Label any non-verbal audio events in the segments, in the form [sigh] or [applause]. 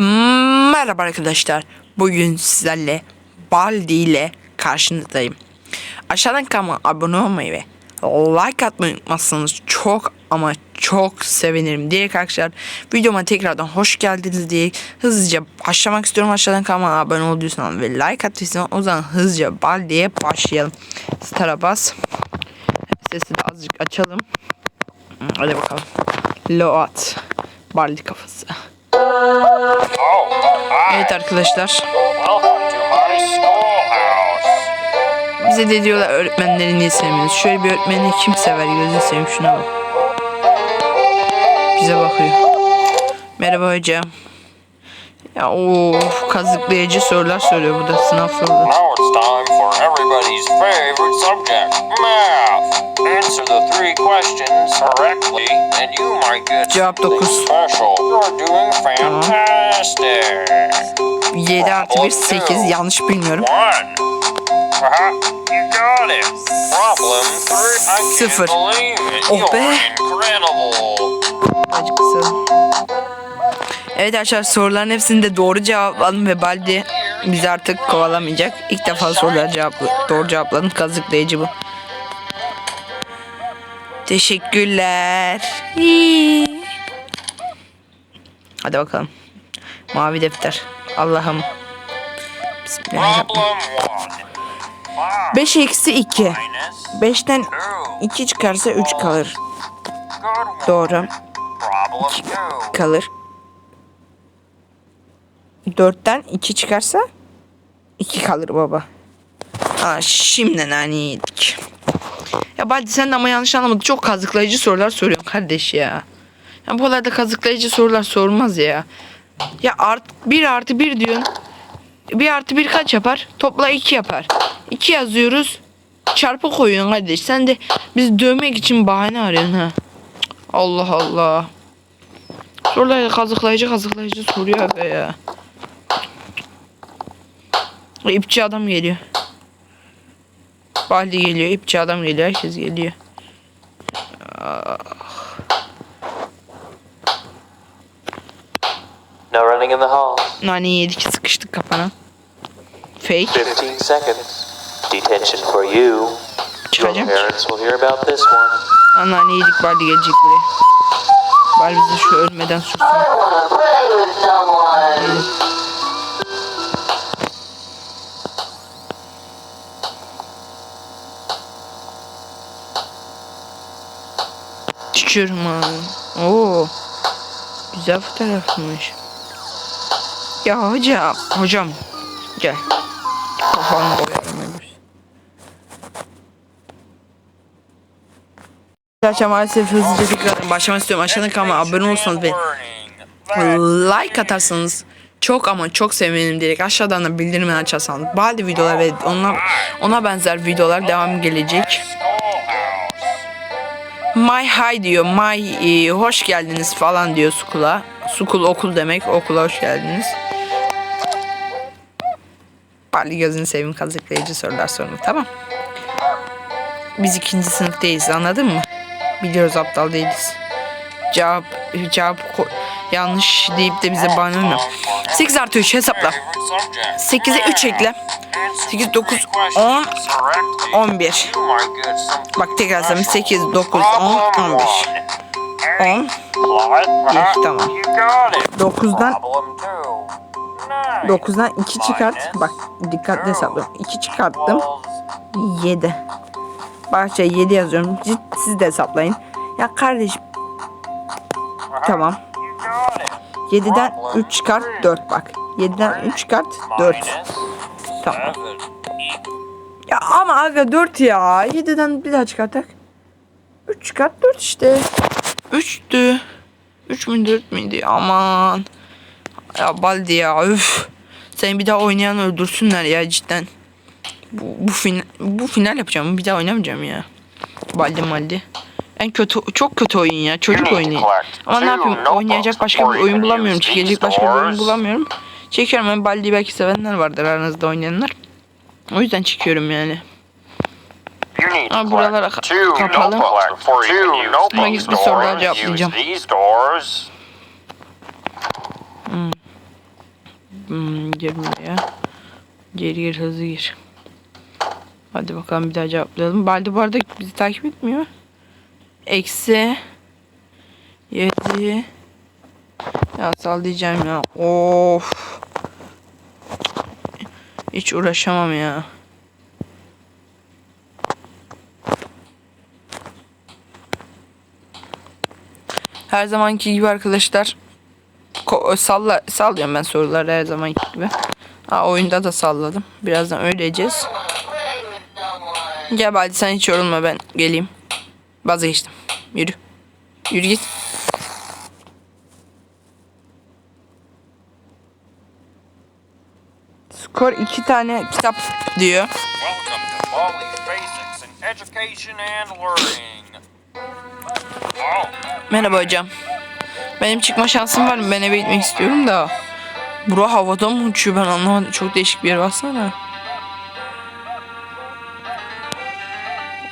Merhaba arkadaşlar. Bugün sizlerle Baldi ile karşınızdayım. Aşağıdan kanalıma abone olmayı ve like atmayı unutmazsanız çok ama çok sevinirim diye arkadaşlar. Videoma tekrardan hoş geldiniz diye hızlıca başlamak istiyorum. Aşağıdan kanalıma abone olduysanız ve like attıysanız o zaman hızlıca Baldi'ye başlayalım. Star'a bas. Sesi de azıcık açalım. Hadi bakalım. Loat. Baldi kafası. Evet arkadaşlar. Bize de diyorlar öğretmenleri niye sevmiyoruz. Şöyle bir öğretmeni kim sever gözünü seveyim şuna bak. Bize bakıyor. Merhaba hocam. Ya of kazıklayıcı sorular soruyor bu da sınav soruları. Now it's time for everybody's favorite subject, math. Answer the three questions correctly, and you might get Cevap something dokuz. special. You're doing fantastic. 7 artı 1 8 yanlış bilmiyorum. One. Uh-huh, you got it. Problem three. I Sıfır. can't believe it. Oh You're be. incredible. Birazcık kısalım. Evet arkadaşlar soruların hepsini de doğru cevapladım ve Baldi bizi artık kovalamayacak. İlk defa soruları cevaplı, doğru cevapladım. Kazıklayıcı bu. Teşekkürler. Hadi bakalım. Mavi defter. Allah'ım. Bismillahirrahmanirrahim. Problem one. 5 eksi 2. Minus 5'ten two. 2 çıkarsa 3 kalır. Doğru. Problem two. kalır. 4'ten 2 çıkarsa 2 kalır baba. Aa, şimdi nane yedik. Ya Baldi sen de ama yanlış anlamadın. Çok kazıklayıcı sorular soruyorsun kardeş ya. Ya bu kadar da kazıklayıcı sorular sormaz ya. Ya art 1 artı 1 diyorsun. 1 artı 1 kaç yapar? Topla 2 yapar. 2 yazıyoruz. Çarpı koyuyorsun kardeş. Sen de bizi dövmek için bahane arıyorsun ha. Allah Allah. Sorular kazıklayıcı kazıklayıcı soruyor be ya. İpçi adam geliyor. Baldi geliyor, ipçi adam geliyor, herkes geliyor. No running in the halls. Nane yedik, sıkıştık kafana. Fake. 15 seconds. Detention for you. Your Çıkacağım. parents will hear about this one. Aa, nane yedik, Baldi gelecek buraya. Baldi bizi şu ölmeden sussun. Çıkıyorum abi. Oo. Güzel fotoğrafmış. Ya hocam, hocam gel. Kafanı boyarım öyle. Arkadaşlar maalesef hızlıca tekrar başlamak istiyorum. Aşağıdan kanalıma abone olursanız ve like atarsanız çok ama çok sevinirim direkt aşağıdan da bildirimini açarsanız bazı videolar ve ona ona benzer videolar devam gelecek. My hi diyor. My e, hoş geldiniz falan diyor Sukula. Sukul okul demek. Okula hoş geldiniz. Bari gözünü seveyim kazıklayıcı sorular sorma tamam. Biz ikinci sınıftayız anladın mı? Biliyoruz aptal değiliz. Cevap cevap yanlış deyip de bize bahane olmuyor. 8 artı 3 hesapla. 8'e 3 ekle. 8, 9, 10, 11. Bak tekrar sayayım. 8, 9, 10, 15. 10, Bir, tamam. 9'dan 9'dan 2 çıkart. Bak dikkatli hesaplıyorum. 2 çıkarttım. 7. Bahçe 7 yazıyorum. Siz de hesaplayın. Ya kardeşim. Tamam. 7'den 3 çıkart 4 bak. 7'den 3 çıkart 4. Tamam. Ya ama aga 4 ya. 7'den bir daha çıkartak. 3 çıkart 4 işte. 3'tü. 3 mü 4 müydü? Aman. Ya Baldi ya üf. Seni bir daha oynayan öldürsünler ya cidden. Bu, bu, fin bu final yapacağım. Bir daha oynamayacağım ya. Baldi maldi. En kötü çok kötü oyun ya. Çocuk oyunu. Ama ne yapayım? Oynayacak başka bir oyun bulamıyorum. Çekecek başka bir oyun bulamıyorum. Çekiyorum ben Baldi belki sevenler vardır aranızda oynayanlar. O yüzden çekiyorum yani. Ka- two kapalı. Ama gidip bir soru daha cevaplayacağım. Doors. Hmm, gir buraya. Geri gir hızlı gir. Hadi bakalım bir daha cevaplayalım. Baldi bu arada bizi takip etmiyor. Eksi. Yedi. Ya sallayacağım ya. Of. Hiç uğraşamam ya. Her zamanki gibi arkadaşlar ko- salla sallıyorum ben soruları her zamanki gibi. Ha, oyunda da salladım. Birazdan öğreneceğiz. Gel Baldi sen hiç yorulma ben geleyim. Vazgeçtim. Yürü. Yürü git. Skor iki tane kitap diyor. Merhaba hocam. Benim çıkma şansım var mı? Ben eve gitmek istiyorum da. Bura havada mı uçuyor ben anlamadım. Çok değişik bir yer baksana.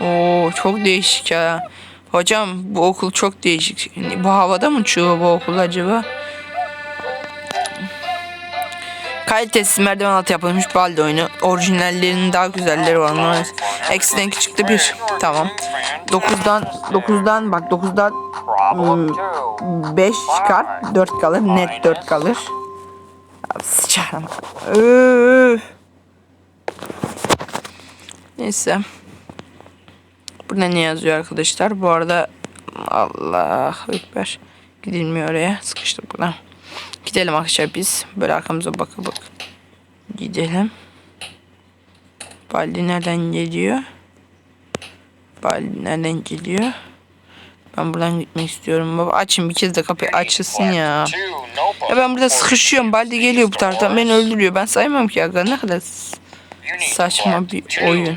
Oo çok değişik ya. Hocam bu okul çok değişik. Bu havada mı uçuyor bu okul acaba? Kalitesiz merdiven altı yapılmış balde oyunu. Orijinallerinin daha güzelleri var. Onlar eksiden çıktı bir. Tamam. 9'dan 9'dan bak 9'dan problem two. 5 çıkar 4 kalır net 4 kalır. Sıçarım. Üf. Neyse. Burada ne yazıyor arkadaşlar? Bu arada Allah ekber. Gidilmiyor oraya. Sıkıştık burada. Gidelim arkadaşlar biz. Böyle arkamıza baka bak. Gidelim. Baldi nereden geliyor? Baldi nereden geliyor? Ben buradan gitmek istiyorum baba. Açın bir kez de kapıyı açılsın ya. Ya ben burada sıkışıyorum. Baldi geliyor bu taraftan. Beni öldürüyor. Ben saymam ki aga. Ne kadar saçma bir oyun.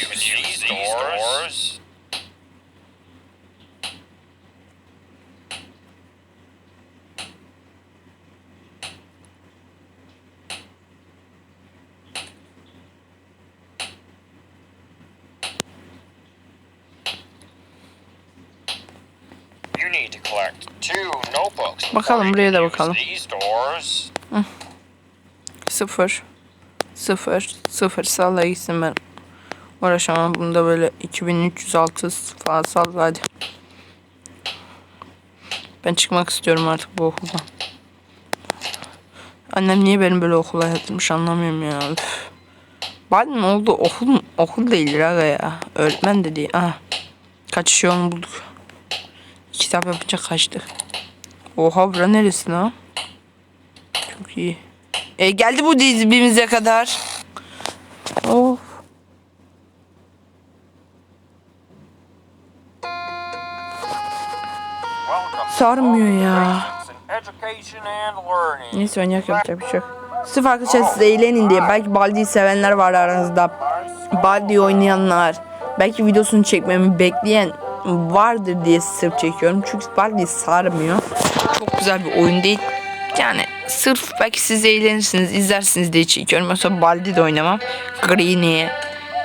Before you can use these doors. You need to collect two notebooks before Bakalım, you buraya can da use bakalım. These doors. Sıfır. Sıfır. Sıfır. Salla gitsin ben. Uğraşamam. Bunda böyle 2306 falan salla hadi. Ben çıkmak istiyorum artık bu okuldan. Annem niye beni böyle okula yatırmış anlamıyorum ya. Üf. Ne oldu? Okul, okul değildir aga ya. Öğretmen de değil. Aha. Kaçış yolunu bulduk. Kitap yapınca kaçtık. Oha bura neresi lan? Çok iyi. E, geldi bu dizimize kadar. Sarmıyor ya. Neyse oynayak yapacak bir şey yok. Sırf arkadaşlar siz eğlenin diye. Belki Baldi'yi sevenler var aranızda. Baldi oynayanlar. Belki videosunu çekmemi bekleyen vardır diye sırf çekiyorum. Çünkü Baldi sarmıyor. Çok güzel bir oyun değil. Yani sırf belki siz eğlenirsiniz, izlersiniz diye çekiyorum. Mesela Baldi de oynamam. Greeny,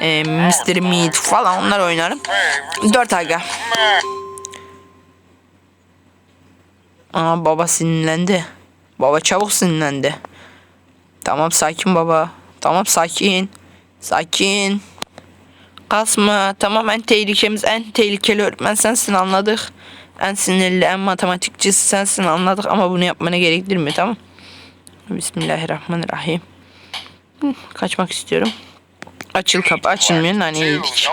e, Mr. Meat falan onlar oynarım. 4 aga. Aa baba sinirlendi. Baba çabuk sinirlendi. Tamam sakin baba. Tamam sakin. Sakin. Kasma. Tamam en tehlikemiz en tehlikeli öğretmen sensin anladık. En sinirli en matematikçisi sensin anladık ama bunu yapmana gerektirmiyor tamam. Bismillahirrahmanirrahim. Hı, Kaçmak istiyorum. Açıl kapı açılmıyor Two yedik.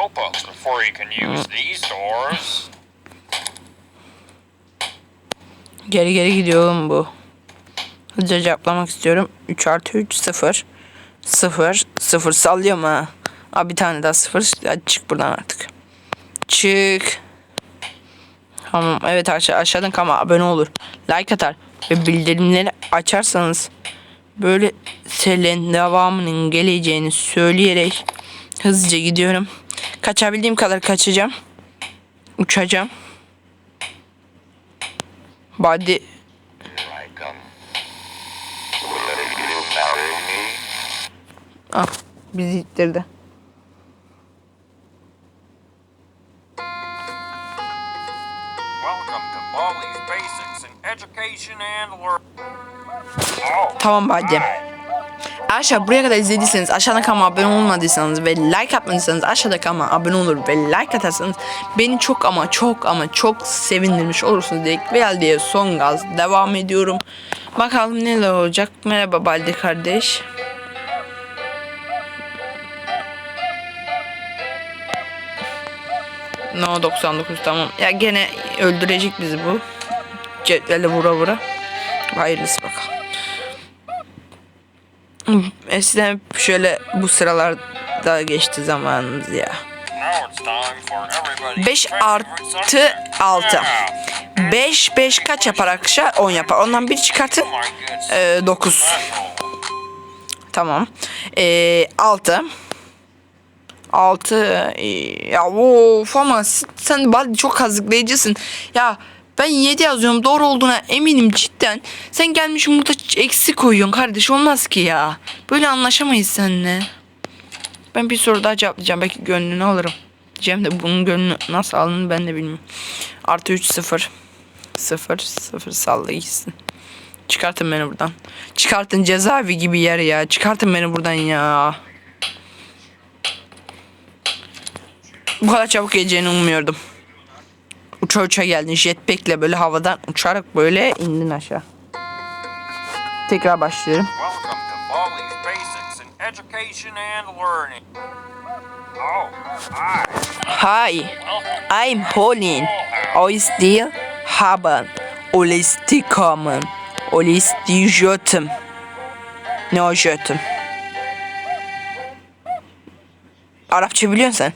Geri geri gidiyor oğlum bu. Hızlıca cevaplamak istiyorum. 3 artı 3 0. 0 0 sallıyorum ha. Abi bir tane daha 0. Hadi çık buradan artık. Çık. Tamam evet aşağı, aşağıdan kama abone olur. Like atar. Ve bildirimleri açarsanız böyle serilerin devamının geleceğini söyleyerek hızlıca gidiyorum. Kaçabildiğim kadar kaçacağım. Uçacağım. Body Ah bizi ittirdi. Tamam Baldi. Arkadaşlar buraya kadar izlediyseniz aşağıda kanalıma abone olmadıysanız ve like atmadıysanız aşağıda kanalıma abone olur ve like atarsanız beni çok ama çok ama çok sevindirmiş olursunuz diye Baldi'ye son gaz devam ediyorum. Bakalım neler olacak. Merhaba Baldi kardeş. No 99 tamam. Ya gene öldürecek bizi bu. Cetvelle vura vura. Hayırlısı bakalım. Eskiden şöyle bu sıralarda geçti zamanımız ya. now it's time for everybody's 5 favorite artı subject, 6. math. 5 5 kaç yapar arkadaşlar? 10 yapar. Ondan bir çıkartın. Oh my good 9. special. Tamam. Ee, 6. 6 ya of ama sen Baldi çok kazıklayıcısın. Ya ben 7 yazıyorum doğru olduğuna eminim cidden. Sen gelmişsin burada eksi koyuyorsun kardeş olmaz ki ya. Böyle anlaşamayız seninle. Ben bir soru daha cevaplayacağım. Belki gönlünü alırım. Diyeceğim de bunun gönlünü nasıl alınır ben de bilmiyorum. Artı 3 0. 0 0 salla gitsin. Çıkartın beni buradan. Çıkartın cezaevi gibi yer ya. Çıkartın beni buradan ya. Bu kadar çabuk geleceğini ummuyordum. Uça uça geldin jetpack'le böyle havadan uçarak böyle indin aşağı. Tekrar başlıyorum. Hi. I'm Pauline. I still haben Olistikommen. Olistijotum. Ne o jötüm? Arapça biliyorsun sen.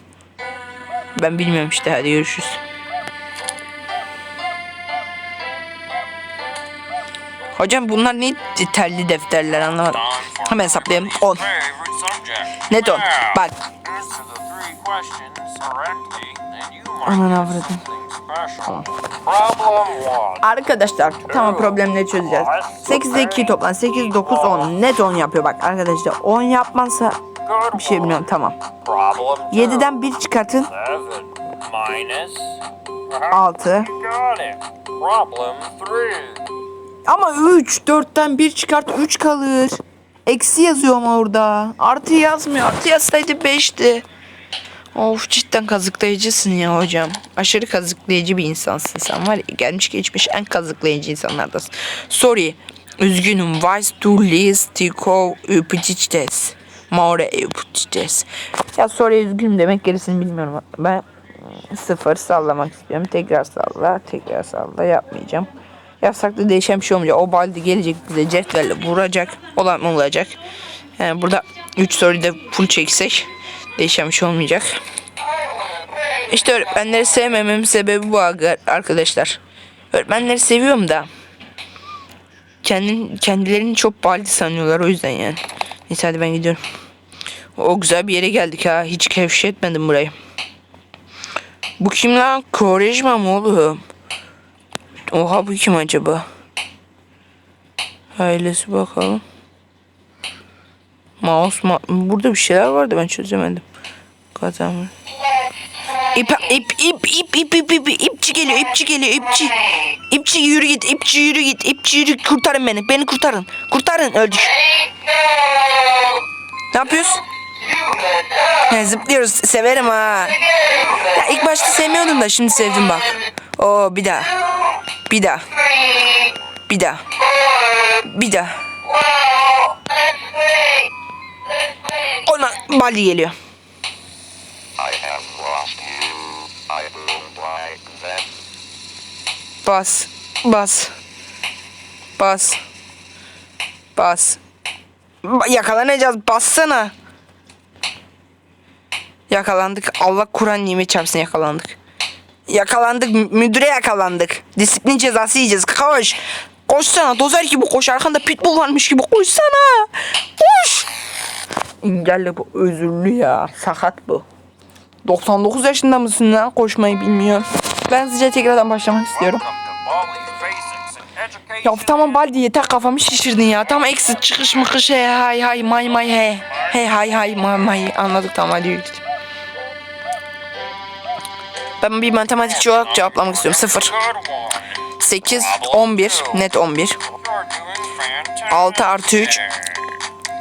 Ben bilmiyorum işte hadi görüşürüz. Hocam bunlar ne telli defterler anlamadım. Hemen hesaplayayım. 10. favorite subject. Ne don? math. Bak. Aman avradım. one. Arkadaşlar tamam problemleri çözeceğiz. 8 ile 2 toplam 8, 9, 10. Net 10 yapıyor bak arkadaşlar. 10 yapmazsa bir şey bilmiyorum tamam. Problem two. 7'den 1 çıkartın. Seven minus. 6. Ama 3. 4'ten 1 çıkart 3 kalır. Eksi yazıyor ama orada. Artı yazmıyor. Artı yazsaydı 5'ti. Of cidden kazıklayıcısın ya hocam. Aşırı kazıklayıcı bir insansın sen var ya. Gelmiş geçmiş en kazıklayıcı insanlardasın. Sorry. Üzgünüm. Weißt du Listiko Üpüçiçtes. More Üpüçiçtes. Ya sorry üzgünüm demek gerisini bilmiyorum. Ben sıfır sallamak istiyorum. Tekrar salla. Tekrar salla. Yapmayacağım. Yapsak değişen bir şey olmayacak. O baldi gelecek bize cetvelle vuracak. Olan olacak? Yani burada 3 soruyu da full çeksek değişen bir şey olmayacak. İşte öğretmenleri sevmememin sebebi bu arkadaşlar. Öğretmenleri seviyorum da kendin, kendilerini çok baldi sanıyorlar o yüzden yani. Neyse hadi ben gidiyorum. O güzel bir yere geldik ha. Hiç keşfetmedim burayı. Bu kim lan? Korejma mı oğlum? Oha bu kim acaba? Ailesi bakalım. Mouse ma Burada bir şeyler vardı ben çözemedim. Kazanmış. İp ip ip ip ip ip ip ipçi geliyor ipçi geliyor ipçi. İpçi yürü git ipçi yürü git ipçi yürü kurtarın beni beni kurtarın. Kurtarın öldük. Ne yapıyoruz? He, zıplıyoruz severim ha. Ya ilk başta sevmiyordum da şimdi sevdim bak. Oo bir daha. Bir daha. Bir daha. Bir daha. Ona Bali geliyor. Bas. Bas. Bas. Bas. Ba- Yakalanacağız. Bassana. Yakalandık. Allah Kur'an nimet çarpsın yakalandık. Yakalandık. mü- Müdüre yakalandık. Disiplin cezası yiyeceğiz. Koş. Koşsana. Dozer gibi koş. Arkanda pitbull varmış gibi koşsana. Koş. Engelli bu. Özürlü ya. Sakat bu. 99 yaşında mısın lan? Koşmayı bilmiyor. Ben size tekrardan başlamak istiyorum. Ya tamam Baldi yeter kafamı şişirdin ya. Tamam eksi çıkış mıkış he hay hay may may he. He hay hay may may. Anladık tamam hadi yürü. Ben bir matematikçi olarak cevaplamak istiyorum. 0. Good one. 8, 11. Net 11. You're doing fantastic. 6 artı 3.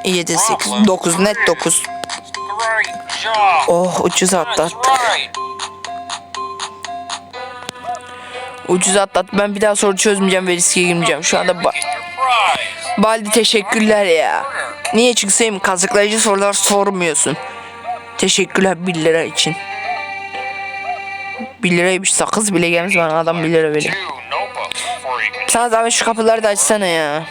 7, 8, 9. Net 9. Great job. Oh ucuz That's atlattı. right. Ucuz atlattı. Ben bir daha soru çözmeyeceğim ve riske girmeyeceğim. Şu anda ba-. Baldi teşekkürler ya. Niye çıksayım kazıklayıcı sorular sormuyorsun. Teşekkürler 1 lira için. 1 liraymış sakız bile gelmiş bana adam 1 lira veriyor. Sana zahmet şu kapıları da açsana ya.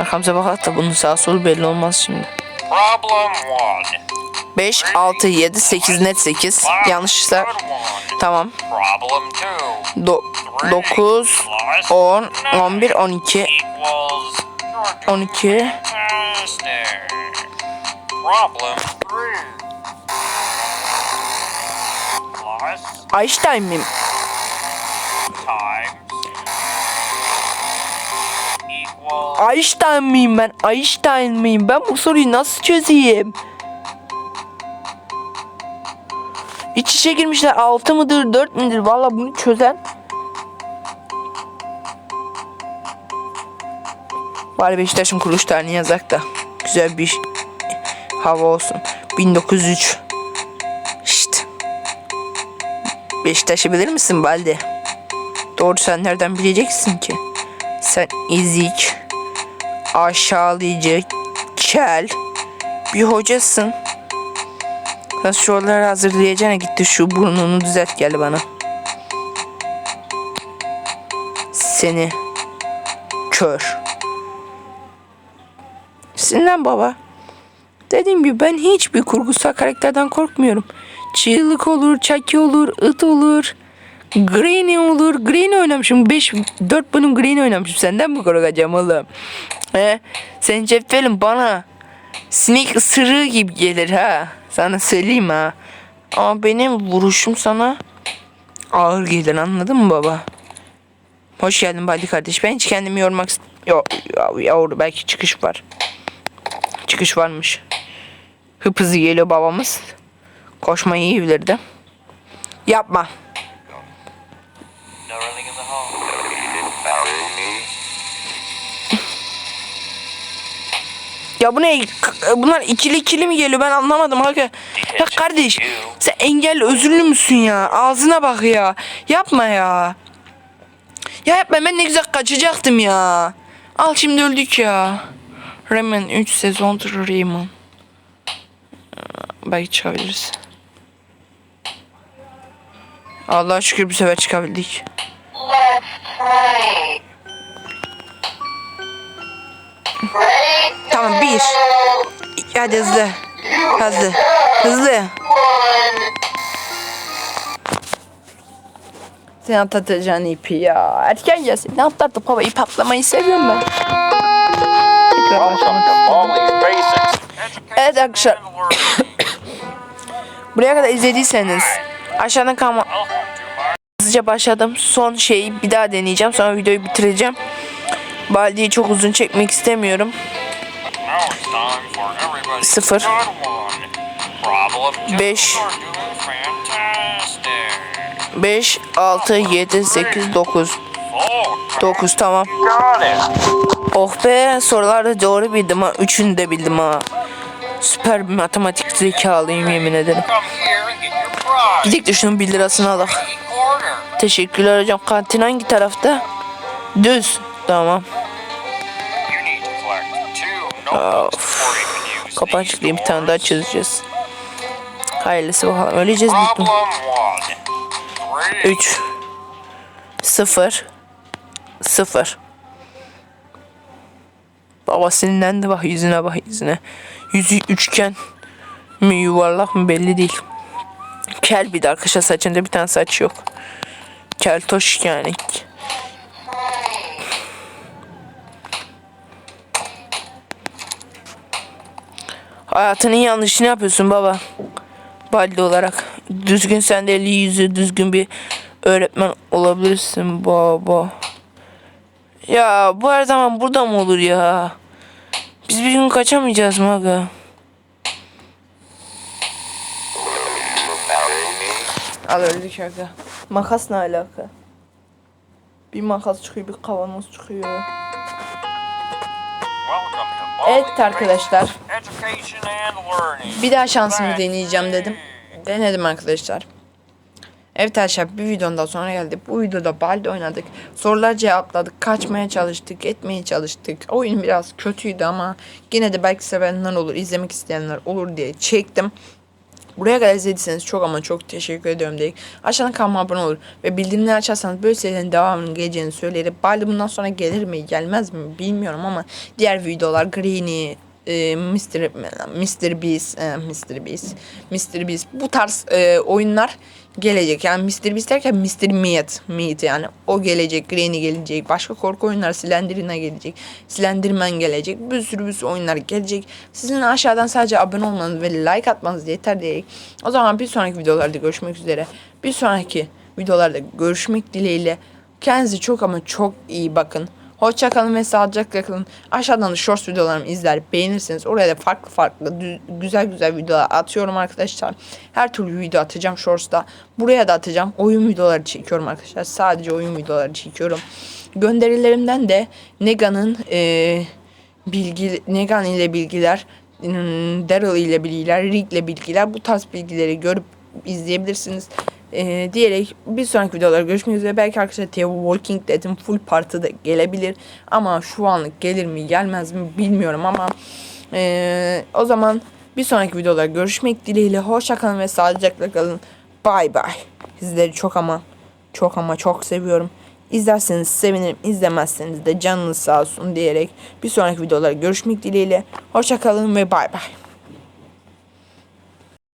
Arkamıza bakalım da bunun sağ solu belli olmaz şimdi. Problem one. 5, 6, 7, 8 net 8. Yanlışsa tamam. Do 9, 10, 11, 12, Equals. You're doing 12. fantastic. Problem Einstein miyim? Einstein miyim ben? Einstein miyim? Ben bu soruyu nasıl çözeyim? İç içe girmişler 6 mıdır 4 müdür? Valla bunu çözen. Bari Beşiktaş'ın kuruluş tarihini yazak da. Güzel bir hava olsun. 1903. Beşiktaş'ı bilir misin Baldi? Doğru sen nereden bileceksin ki? Sen ezik, aşağılayıcı, kel bir hocasın. Sen soruları hazırlayacağına gitti şu burnunu düzelt gel bana. Seni kör. Sinirlen baba. Dediğim gibi ben hiçbir kurgusal karakterden korkmuyorum. Çığlık olur, Chucky olur, It olur. Granny olur. Granny oynamışım. 5 4 bölüm Granny oynamışım. Senden mi korkacağım oğlum? He? Senin cetvelin bana sinek ısırığı gibi gelir ha. Sana söyleyeyim ha. Ama benim vuruşum sana ağır gelir anladın mı baba? Hoş geldin Badi kardeş. Ben hiç kendimi yormak Yo, yavru belki çıkış var. Çıkış varmış. Hıp hızlı geliyor babamız. Koşmayı iyi bilirdi. Yapma. Ya bu ne? Bunlar ikili ikili mi geliyor? Ben anlamadım aga. Ya kardeş sen engelli özürlü müsün ya? Ağzına bak ya. Yapma ya. Ya yapma ben ne güzel kaçacaktım ya. Al şimdi öldük ya. Rayman 3 sezondur Rayman. Belki çıkabiliriz. Allah'a şükür bu sefer çıkabildik. Tamam bir. Hadi hızlı. Hızlı. Hızlı. Sen atlatacaksın ipi ya. Erken gelsin. Ne atlardı baba? İp atlamayı seviyorum ben. Evet arkadaşlar. [coughs] Buraya kadar izlediyseniz aşağıdan kalma hızlıca başladım. Son şeyi bir daha deneyeceğim. Sonra videoyu bitireceğim. Baldi'yi çok uzun çekmek istemiyorum. Sıfır. Beş. You're doing fantastic. 5, 6, 7, 8, 9. Four. 9 tamam. Oh be soruları doğru bildim ha. Üçünü de bildim ha. Süper bir matematik zekalıyım yemin ederim. Gidelim de şunun 1 lirasını alak. Teşekkürler hocam. Kantin hangi tarafta? Düz. Tamam. You need to collect two notebooks before you can use Kapan these çıkayım bir tane daha çözeceğiz. Hayırlısı bakalım. Öleceğiz. Three. 3 0 0 Baba sinirlendi bak yüzüne bak yüzüne. Yüzü üçgen mi yuvarlak mı belli değil. Kel bir de arkadaşlar saçında bir tane saç yok. Keltoş yani. Hayatının yanlışını yapıyorsun baba. Baldi olarak. Düzgün sen yüzü düzgün bir öğretmen olabilirsin baba. Ya bu her zaman burada mı olur ya? Biz bir gün kaçamayacağız mı aga? Al öldük aga. Makas ne alaka? Bir makas çıkıyor, bir kavanoz çıkıyor. Evet arkadaşlar. Bir daha şansımı deneyeceğim dedim. Denedim arkadaşlar. Evet arkadaşlar bir videonun daha sonra geldik. Bu videoda balde oynadık. Sorular cevapladık. Kaçmaya çalıştık. Etmeye çalıştık. Oyun biraz kötüydü ama yine de belki sevenler olur. izlemek isteyenler olur diye çektim. Buraya kadar izlediyseniz çok ama çok teşekkür ediyorum dedik. Aşağıdan kanalıma abone olur ve bildirimleri açarsanız böyle serilerin devamının geleceğini söylerim. Balde bundan sonra gelir mi gelmez mi bilmiyorum ama diğer videolar Greeny, e, Mr. Mr. Beast, e, Mr. Beast, Mr. Beast bu tarz e, oyunlar gelecek. Yani Mr. Beast derken Mr. Meat, Meat yani o gelecek, Granny gelecek, başka korku oyunlar Slenderina gelecek, Slenderman gelecek, bir sürü bir sürü oyunlar gelecek. Sizin aşağıdan sadece abone olmanız ve like atmanız yeter diyerek. O zaman bir sonraki videolarda görüşmek üzere. Bir sonraki videolarda görüşmek dileğiyle. Kendinize çok ama çok iyi bakın. Hoşça kalın ve sağlıcakla kalın. Aşağıdan da shorts videolarımı izler beğenirseniz oraya da farklı farklı güzel güzel videolar atıyorum arkadaşlar. Her türlü video atacağım shorts'ta. Buraya da atacağım. Oyun videoları çekiyorum arkadaşlar. Sadece oyun videoları çekiyorum. Gönderilerimden de Nega'nın eee bilgi Negan ile bilgiler, Daryl ile bilgiler, Rick ile bilgiler bu tarz bilgileri görüp izleyebilirsiniz. Ee, diyerek bir sonraki videolarda görüşmek üzere. Belki arkadaşlar Theo Walking Dead'in full partı da gelebilir. Ama şu anlık gelir mi gelmez mi bilmiyorum ama ee, o zaman bir sonraki videolarda görüşmek dileğiyle. Hoşça kalın ve sağlıcakla kalın. Bay bay. Sizleri çok ama çok ama çok seviyorum. İzlerseniz sevinirim, izlemezseniz de canınız sağ olsun diyerek bir sonraki videolarda görüşmek dileğiyle. Hoşça kalın ve bay bay.